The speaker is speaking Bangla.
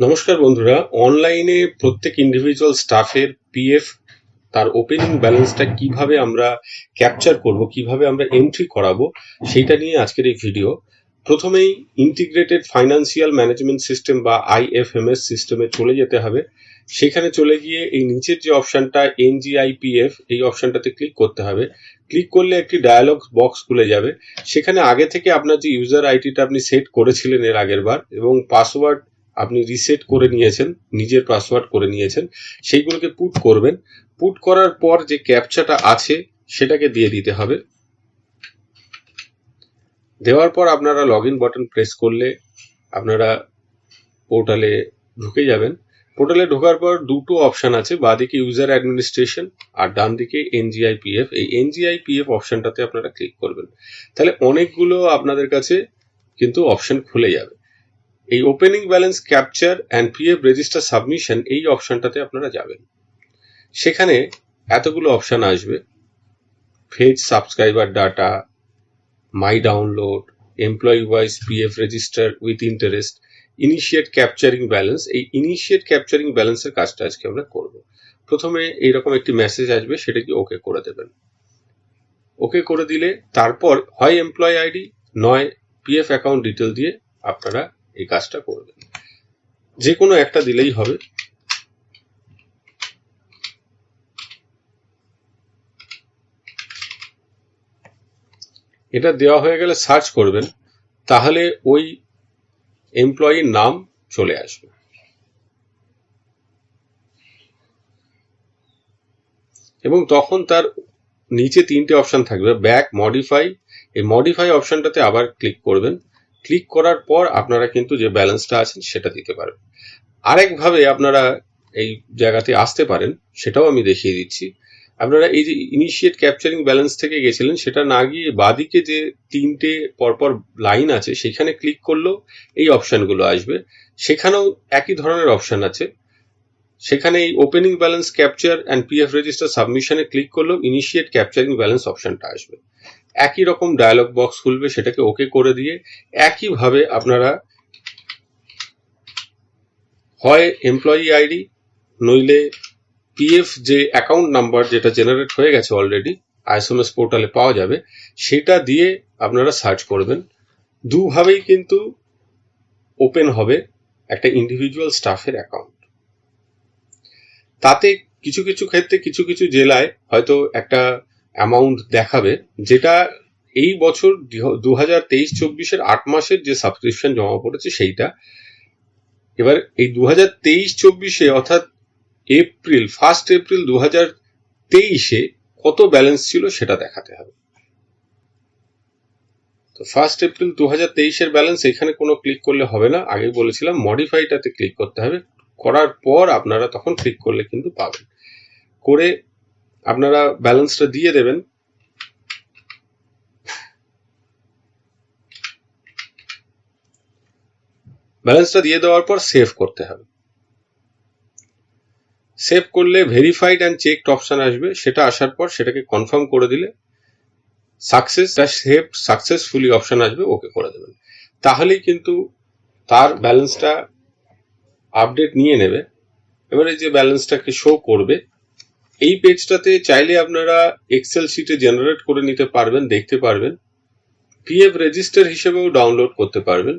নমস্কার বন্ধুরা অনলাইনে প্রত্যেক ইন্ডিভিজুয়াল স্টাফের পিএফ তার ওপেনিং ব্যালেন্সটা কীভাবে আমরা ক্যাপচার করব, কীভাবে আমরা এন্ট্রি করাবো, সেইটা নিয়ে আজকের এই ভিডিও প্রথমেই ইন্টিগ্রেটেড ফাইন্যান্সিয়াল ম্যানেজমেন্ট সিস্টেম বা আইএফএমএস সিস্টেমে চলে যেতে হবে। সেখানে চলে গিয়ে এই নিচের যে অপশনটা এনজিআইপিএফ এই অপশানটাতে ক্লিক করতে হবে। ক্লিক করলে একটি ডায়ালগ বক্স খুলে যাবে। সেখানে আগে থেকে আপনার যে ইউজার আইডিটা আপনি সেট করেছিলেন এর আগের বার এবং পাসওয়ার্ড আপনি রিসেট করে নিয়েছেন, নিজের পাসওয়ার্ড করে নিয়েছেন, সেইগুলোকে পুট করবেন। পুট করার পর যে ক্যাপচাটা আছে, সেটাকে দিয়ে দিতে হবে। দেওয়ার পর আপনারা লগ ইন বাটন প্রেস করলে আপনারা পোর্টালে ঢুকে যাবেন। পোর্টালে ঢোকার পর দুটো অপশান আছে, বাঁদিকে ইউজার অ্যাডমিনিস্ট্রেশন আর ডান দিকে এনজিআইপিএফ এই এনজিআইপিএফ অপশনটাতে আপনারা ক্লিক করবেন। তাহলে অনেকগুলো আপনাদের কাছে কিন্তু অপশান খুলে যাবে। এই opening balance capture and PF register submission এই অপশনটাতে আপনারা যাবেন। সেখানে এতগুলো অপশন আসবে। Phase subscriber data my download employee wise PF register with interest initiate capturing balance এই ইনিশিয়েট ক্যাপচারিং ব্যালেন্সের কাজটা আজকে আমরা করব। প্রথমে এইরকম একটি মেসেজ আসবে সেটাকে ওকে করে দেবেন। ওকে করে দিলে তারপর হয় এমপ্লয় আইডি নয় পিএফ অ্যাকাউন্ট ডিটেল দিয়ে আপনারা এই কাজটা করবেন। যে কোনো একটা দিলেই হবে। এটা দেওয়া হয়ে গেলে সার্চ করবেন, তাহলে ওই এমপ্লয়ির নাম চলে আসবে। এবং তখন তার নিচে তিনটে অপশন থাকবে, ব্যাক, মডিফাই। এই মডিফাই অপশনটাতে আবার ক্লিক করবেন। ক্লিক করার পর আপনারা কিন্তু যে ব্যালেন্সটা আছেন সেটা দিতে পারবেন আরেকভাবে আপনারা এই জায়গাতে আসতে পারেন, সেটাও আমি দেখিয়ে দিচ্ছি। আপনারা এই যে ইনিশিয়েট ক্যাপচারিং ব্যালেন্স থেকে গেছিলেন, সেটা না গিয়ে বাদিকে যে তিনটে পরপর লাইন আছে, সেখানে ক্লিক করলেও এই অপশানগুলো আসবে। সেখানেও একই ধরনের অপশন আছে। সেখানে এই opening balance capture and PF register সাবমিশনে click করলেও ইনিশিয়েট ক্যাপচারিং ব্যালেন্স অপশনটা আসবে। একই রকম ডায়ালগ বক্স খুলবে, সেটাকে ওকে করে দিয়ে একইভাবে আপনারা হয় এমপ্লয়ি আইডি নইলে পিএফ যে অ্যাকাউন্ট নাম্বার যেটা জেনারেট হয়ে গেছে অলরেডি আইএসএমএস পোর্টালে পাওয়া যাবে, সেটা দিয়ে আপনারা সার্চ করবেন। দুভাবেই কিন্তু ওপেন হবে একটা ইন্ডিভিজুয়াল স্টাফের অ্যাকাউন্ট তাতে কিছু কিছু ক্ষেত্রে কিছু কিছু জেলায় হয়তো একটা অ্যামাউন্ট দেখাবে, যেটা এই বছর দু হাজার তেইশ চব্বিশের আট মাসের যে সাবস্ক্রিপশন জমা পড়েছে সেইটা। এবার এই দু হাজার তেইশ চব্বিশে অর্থাৎ এপ্রিল ফার্স্ট এপ্রিল দু হাজার তেইশে কত ব্যালেন্স ছিল সেটা দেখাতে হবে। তো ফার্স্ট এপ্রিল দু হাজার তেইশের ব্যালেন্স এখানে কোনো ক্লিক করলে হবে না। আগে বলেছিলাম মডিফাইটাতে ক্লিক করতে হবে। করার পর আপনারা তখন ক্লিক করলে কিন্তু পাবেন। করে আপনারা ব্যালেন্সটা দিয়ে দেবেন। ব্যালেন্সটা দিয়ে দেওয়ার পর সেভ করতে হবে। সেভ করলে ভেরিফাইড অ্যান্ড চেকড অপশন আসবে। সেটা আসার পর সেটাকে কনফার্ম করে দিলে সাকসেস সেভ সাকসেসফুলি অপশন আসবে ওকে করে দেবেন। তাহলেই কিন্তু তার ব্যালেন্সটা আপডেট নিয়ে নেবে। এবারে যে ব্যালেন্সটাকে শো করবে এই পেজটাতে চাইলে আপনারা এক্সেল শিটে জেনারেট করে নিতে পারবেন, দেখতে পারবেন। পিএফ রেজিস্টার হিসেবেও ডাউনলোড করতে পারবেন।